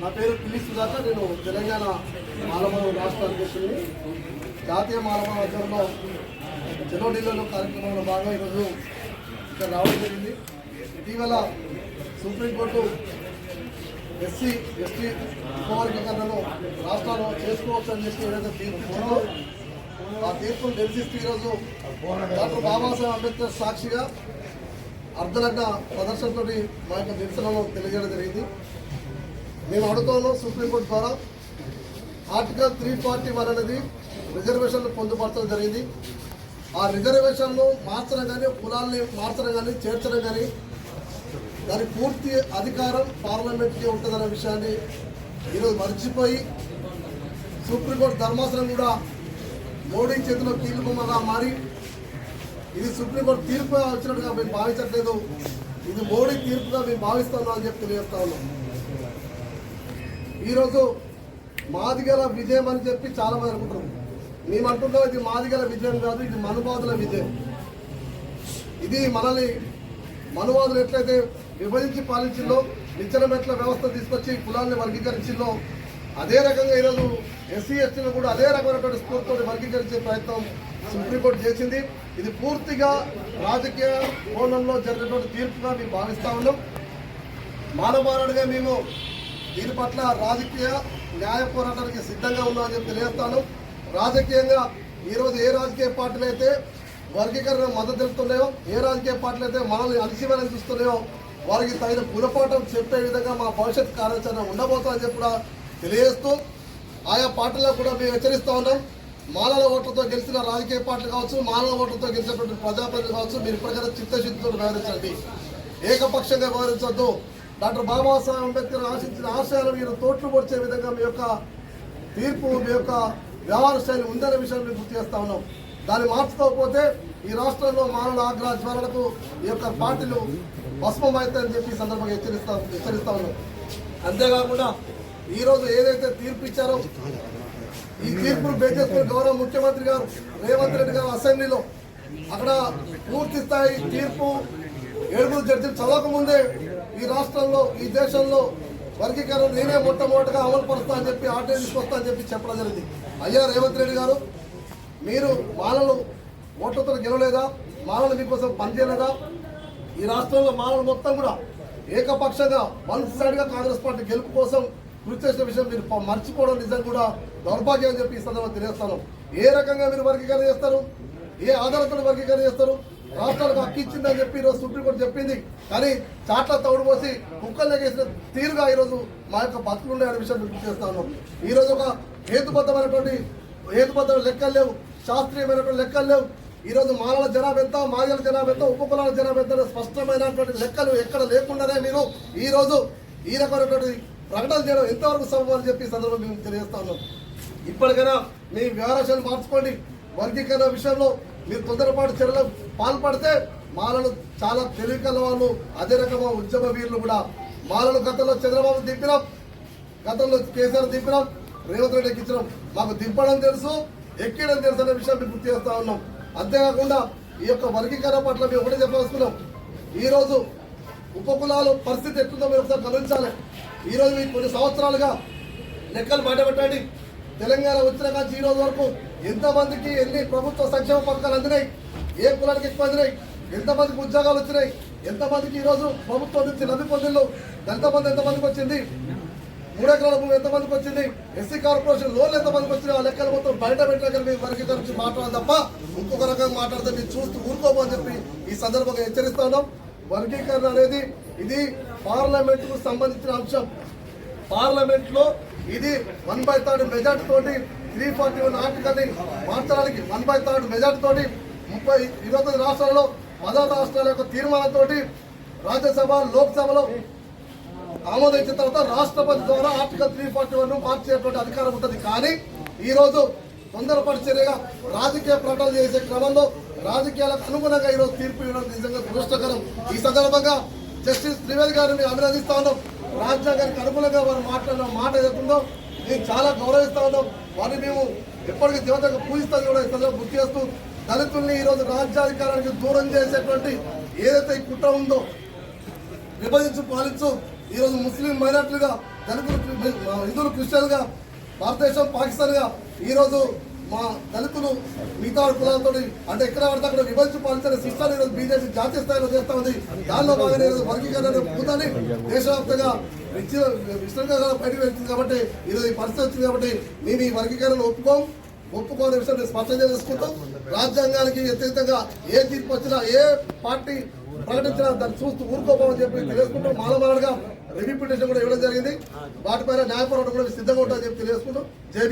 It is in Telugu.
నా పేరు పిల్లి సుధాకర్ నేను తెలంగాణ మాలమాల రాష్ట్ర అధ్యక్షుడిని. జాతీయ మాలమాల ఆధ్వర్యంలో చెలో ఢిల్లీలో కార్యక్రమంలో భాగంగా ఈరోజు ఇక్కడ రావడం జరిగింది. ఇటీవల సుప్రీంకోర్టు ఎస్సీ ఎస్టీ ఉపవర్గీకరణను రాష్ట్రాల్లో చేసుకోవచ్చు అని చెప్పి ఏదైతే తీర్పు ఆ తీర్పును నిరసిస్తూ ఈరోజు డాక్టర్ బాబాసాహెబ్ అంబేద్కర్ సాక్షిగా అర్ధలగ్న ప్రదర్శనతో మా యొక్క నిరసనలో తెలియజేయడం జరిగింది. మేము అడుగుతాను సుప్రీంకోర్టు ద్వారా. ఆర్టికల్ త్రీ ఫార్టీ వన్ అనేది రిజర్వేషన్లు పొందుపరచడం జరిగింది. ఆ రిజర్వేషన్లు మార్చడం కానీ కులాల్ని మార్చడం కానీ చేర్చడం కానీ దాని పూర్తి అధికారం పార్లమెంట్కి ఉంటుందనే విషయాన్ని ఈరోజు మర్చిపోయి సుప్రీంకోర్టు ధర్మాసనం కూడా మోడీ చేతిలో కీలుబొమ్మగా మారి ఇది సుప్రీంకోర్టు తీర్పు వచ్చినట్టుగా మేము భావించట్లేదు. ఇది మోడీ తీర్పుగా మేము భావిస్తున్నాం అని చెప్పి తెలియజేస్తా ఉన్నాం. ఈరోజు మాదిగల విజయం అని చెప్పి చాలా మంది అనుకుంటారు. మేము అంటున్నాం ఇది మాదిగల విజయం కాదు ఇది మనువాదుల విజయం. ఇది మనల్ని మనువాదులు ఎట్లయితే విభజించి పాలించిందో నిచ్చెనమెట్ల వ్యవస్థ తీసుకొచ్చి కులాన్ని వర్గీకరించిందో అదే రకంగా ఈరోజు ఎస్సీ ఎస్టీలు కూడా అదే రకమైనటువంటి స్ఫూర్తితో వర్గీకరించే ప్రయత్నం సుప్రీంకోర్టు చేసింది. ఇది పూర్తిగా రాజకీయ కోణంలో జరిగినటువంటి తీర్పుగా మేము భావిస్తా ఉన్నాం. మానవాళుడిగా మేము దీని పట్ల రాజకీయ న్యాయ పోరాటానికి సిద్ధంగా ఉన్నామని చెప్పి తెలియజేస్తాను. రాజకీయంగా ఈరోజు ఏ రాజకీయ పార్టీలు అయితే వర్గీకరణ మద్దతు తెలుపుతున్నాయో ఏ రాజకీయ పార్టీలు అయితే మనల్ని అలసిమని చూస్తున్నాయో వారికి తగిన గుణపాఠం చెప్పే విధంగా మా భవిష్యత్ కార్యాచరణ ఉండబోతుందని చెప్పి కూడా తెలియజేస్తూ ఆయా పార్టీలకు కూడా మేము హెచ్చరిస్తూ ఉన్నాం. మాలల ఓట్లతో గెలిచిన రాజకీయ పార్టీలు కావచ్చు మాలల ఓట్లతో గెలిచినటువంటి ప్రజాప్రతినిధులు కావచ్చు మీరు ఇప్పటికైనా చిత్తశుద్ధితో వ్యవహరించండి. ఏకపక్షంగా వ్యవహరించద్దు. డాక్టర్ బాబాసాహెబ్ అంబేద్కర్ ఆశించిన ఆశయాలు మీరు తోట్లు పొడిచే విధంగా మీ యొక్క తీర్పు మీ యొక్క వ్యవహార శైలి ఉందనే విషయాన్ని మేము గుర్తు చేస్తా ఉన్నాం. దాన్ని మార్చుకోకపోతే ఈ రాష్ట్రంలో మానవ ఆగ్రహ జ్వాలలకు ఈ యొక్క పార్టీలు భస్మమవుతాయని చెప్పి సందర్భంగా హెచ్చరిస్తా హెచ్చరిస్తా ఉన్నాం. అంతేకాకుండా ఈరోజు ఏదైతే తీర్పు ఇచ్చారో ఈ తీర్పును బేస్ గౌరవ ముఖ్యమంత్రి గారు రేవంత్ రెడ్డి గారు అసెంబ్లీలో అక్కడ పూర్తి స్థాయి తీర్పు ఏడుగురు జడ్జిలు చదవకముందే ఈ రాష్ట్రంలో ఈ దేశంలో వర్గీకరణ నేనే మొట్టమొదటిగా అమలు పరుస్తా అని చెప్పి ఆర్డర్ తీసుకొస్తా అని చెప్పి చెప్పడం జరిగింది. అయ్యా రేవంత్ రెడ్డి గారు మీరు మాలలు ఓట్లతో గెలవలేదా? మాలలు మీకోసం పనిచేయలేదా ఈ రాష్ట్రంలో మానవులు మొత్తం కూడా ఏకపక్షంగా వన్ సైడ్గా కాంగ్రెస్ పార్టీ గెలుపు కోసం కృషి చేసిన విషయం మీరు మర్చిపోవడం నిజం కూడా దౌర్భాగ్యం అని చెప్పి ఈ సందర్భంగా తెలియస్తాను ఏ రకంగా మీరు వర్గీకరణ చేస్తారు? ఏ ఆధారంతో వర్గీకరణ చేస్తారు? రాష్ట్రాలకు హక్కు ఇచ్చిందని చెప్పి ఈరోజు సుప్రీంకోర్టు చెప్పింది. కానీ చాట్ల తౌడు పోసి కుక్కలు తీరుగా ఈరోజు మా యొక్క బతుకులు ఉన్నాయనే విషయం గుర్తు చేస్తా ఉన్నాం. ఈరోజు ఒక హేతుబద్ధమైనటువంటి హేతుబద్ధమైన లెక్కలు లేవు. శాస్త్రీయమైనటువంటి లెక్కలు లేవు. ఈ రోజు మాలల జనాభా ఎంత మాదిగల జనాభా ఎంత ఉపకులాల జనాభా ఎంత స్పష్టమైనటువంటి లెక్కలు ఎక్కడ లేకుండానే మీరు ఈరోజు ఈ రకమైనటువంటి ప్రకటన చేయడం ఎంతవరకు సబబు అని చెప్పి సందర్భం మేము తెలియజేస్తా ఉన్నాం. ఇప్పటికైనా మీ వ్యవహారాలు మార్చుకోండి. వర్గీకరణ విషయంలో మీరు తొందరపాటు చర్యలకు పాల్పడితే మాలలు చాలా తెలివికల వాళ్ళు అదే రకమైన ఉద్యమ వీరులు కూడా. మాలను గతంలో చంద్రబాబు దింపినాం గతంలో కేసీఆర్ దింపినాం రేవంత్ రెడ్డి ఎక్కించడం మాకు దింపడం తెలుసు ఎక్కడం తెలుసు అనే విషయం మీకు గుర్తు చేస్తా ఉన్నాం. అంతేకాకుండా ఈ యొక్క వర్గీకరణ పట్ల మేము ఒకటే చెప్పవస్తున్నాం ఈరోజు ఉపకులాల పరిస్థితి ఎట్లుందో మీరు ఒకసారి గమనించాలి. ఈరోజు మీకు కొన్ని సంవత్సరాలుగా లెక్కలు బయటపెట్టండి తెలంగాణ వచ్చిన కాంచి ఈరోజు వరకు ఎంతమందికి ఎన్ని ప్రభుత్వ సంక్షేమ పథకాలు అందినాయి? ఏ కులానికి ఎక్కువ అందినాయి? ఎంతమందికి ఉద్యోగాలు వచ్చినాయి? ఎంతమందికి ఈరోజు ప్రభుత్వం నుంచి లబ్ధి పొందిళ్ళు ఎంతమంది ఎంతమందికి వచ్చింది? మూడెకరాల భూమి ఎంతమందికి వచ్చింది? ఎస్సీ కార్పొరేషన్ లోన్లు ఎంతమందికి వచ్చింది ఆ లెక్కలు మొత్తం బయట పెట్టిన మీ వర్గీకరించి మాట్లాడాలి తప్ప ఇంకొక రకంగా మాట్లాడితే మీరు చూస్తూ ఊరుకోమని చెప్పి ఈ సందర్భంగా హెచ్చరిస్తా ఉన్నాం. వర్గీకరణ అనేది ఇది పార్లమెంట్కు సంబంధించిన అంశం. పార్లమెంట్లో ఇది వన్ బై థర్డ్ మెజార్టీ తోటి త్రీ ఫార్టీ వన్ ఆర్టికల్ని మార్చడానికి వన్ బై థర్డ్ మెజార్టీ తోటి ముప్పై ఇరవై తొమ్మిది రాష్ట్రాల్లో పదహారు రాష్ట్రాల యొక్క తీర్మానంతో రాజ్యసభ లోక్సభలో ఆమోదించిన తర్వాత రాష్ట్రపతి ద్వారా ఆర్టికల్ త్రీ ఫార్టీ వన్ మార్చేటువంటి అధికారం ఉంటుంది. కానీ ఈరోజు తొందరపడి చర్యగా రాజకీయ ప్రకటన చేసే క్రమంలో రాజకీయాలకు అనుగుణంగా ఈరోజు తీర్పు ఇవ్వడం నిజంగా దురదృష్టకరం. ఈ సందర్భంగా జస్టిస్ త్రివేది గారిని అభినందిస్తా ఉన్నాం. రాజ్యాంగానికి అనుగుణంగా వారు మాట్లాడిన మాట ఏదైతుందో నేను చాలా గౌరవిస్తా ఉన్నాం. వారిని మేము ఎప్పటికీ దేవతగా పూజిస్తాను కూడా ఈ గుర్తు చేస్తూ దళితుల్ని ఈరోజు రాజ్యాధికారానికి దూరం చేసేటువంటి ఏదైతే ఈ కుట్ర ఉందో విభజించు పాలించు ఈరోజు ముస్లిం మైనార్టీలుగా దళితులు హిందులు హిందువులు క్రిస్టియన్గా భారతదేశం పాకిస్తాన్గా ఈరోజు మా దళితులు మిగతా కులాలతో అంటే ఎక్కడ పడితే అక్కడ విభజించి పాలించిన శిష్టాలు ఈరోజు బీజేపీ జాతీయ స్థాయిలో చేస్తా ఉంది. దానిలో భాగంగా ఈరోజు వర్గీకరణ పూతాన్ని దేశవ్యాప్తంగా విచ్చిన- విస్తృతంగా బయటకు వెళ్తుంది కాబట్టి ఈరోజు పరిస్థితి వచ్చింది కాబట్టి మేము ఈ వర్గీకరణ ఒప్పుకోం. ఒప్పుకోని విషయం స్పష్టం స్పష్టంగా చేసుకుంటాం రాజ్యాంగానికి వ్యతిరేకంగా ఏ తీర్పు వచ్చినా ఏ పార్టీ ప్రకటించినా దాన్ని చూస్తూ ఊరుకోపోమని చెప్పి తెలియజేసుకుంటాం మాలమాలగా రివ్యూ కూడా ఇవ్వడం జరిగింది. వాటిపైన న్యాయపోరాటం కూడా సిద్ధంగా ఉంటుందని చెప్పి తెలియజేసుకుంటాం. జై